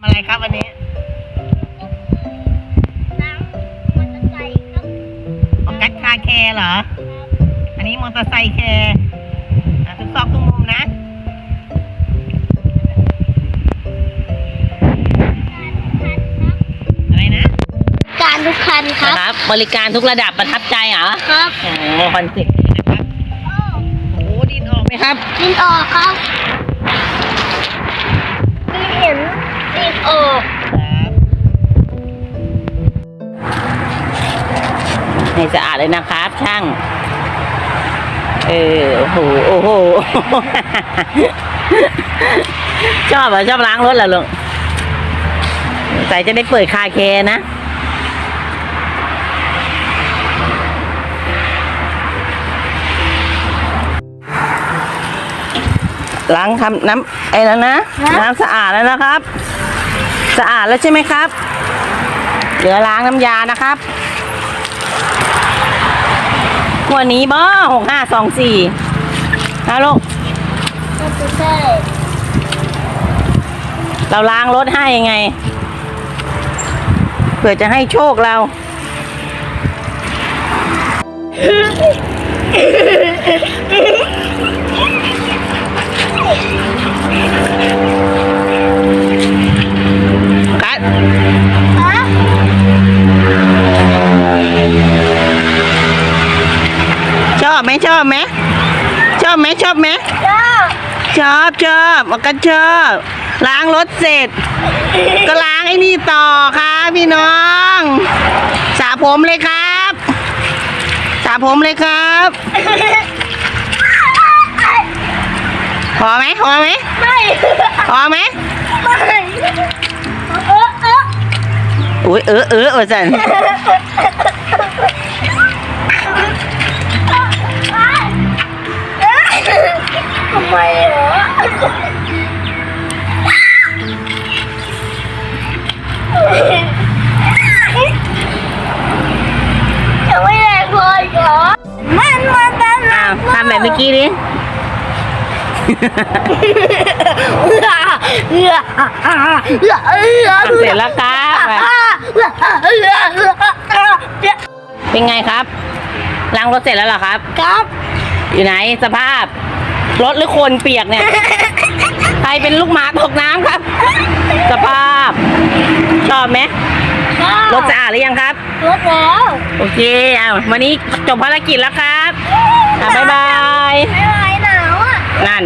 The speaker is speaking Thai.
ทำอะไรครับวันนี้ล้างมอเตอร์ไซค์ครับออกกัดคาแคร์เหรอ อันนี้มอเตอร์ไซค์แคร์อะทุกซอกทุกมุมนะ อะไรนะการทุกคันครับครับ บริการทุกระดับประทับใจเหรอครับโอ้โหคอนเซ็ปต์นี้นะครับโอ้โหดินออกไหมครับ ดินออกครับดินเห็น ดินออกให้สะอาดเลยนะครับ ช่าง เออโอ้โหโอ้โห ชอบเหรอชอบล้างรถเหรอลุงใส่จะได้เปิดคาเคนะ ล้างทำน้ำไอ้แล้วนะ น้ำสะอาดแล้วนะครับ สะอาดแล้วใช่ไหมครับเหลือล้างน้ำยานะครับงวันนี้บ่หกห้าสองสี่ฮะลูกไม่ใช่เราล้างรถให้ยังไงเผื่อจะให้โชคเรา อบไหมชอบไหมชอบไหมชอบไหมจ้าชอบชอบมันก็ชอบล้างรถเสร็จ ก็ล้างไอ้นี่ต่อครับพี่น้องสระผมเลยครับสระผมเลยครับพอไหมพอไหมไม่พอไหมไม่เออเอออุ้ยเออเออเออสัน แบบเมื่อกี้ดิเอื้อเอื้อเอื้อเอื้อเอื้อเสร็จแล้วครับเอื้อเอื้อเอื้อเอื้อเป็นไงครับล้างรถเสร็จแล้วเหรอครับ ครับ อยู่ไหนสภาพ รถหรือโคลนเปียกเนี่ย ใครเป็นลูกหมาตกน้ำครับ สภาพ ชอบไหม รถสะอาดหรือยังครับ รถแล้ว โอเคเอาวันนี้จบภารกิจแล้วครับอะบ๊ายบาย ไม่ไหวหนาวอะ นั่น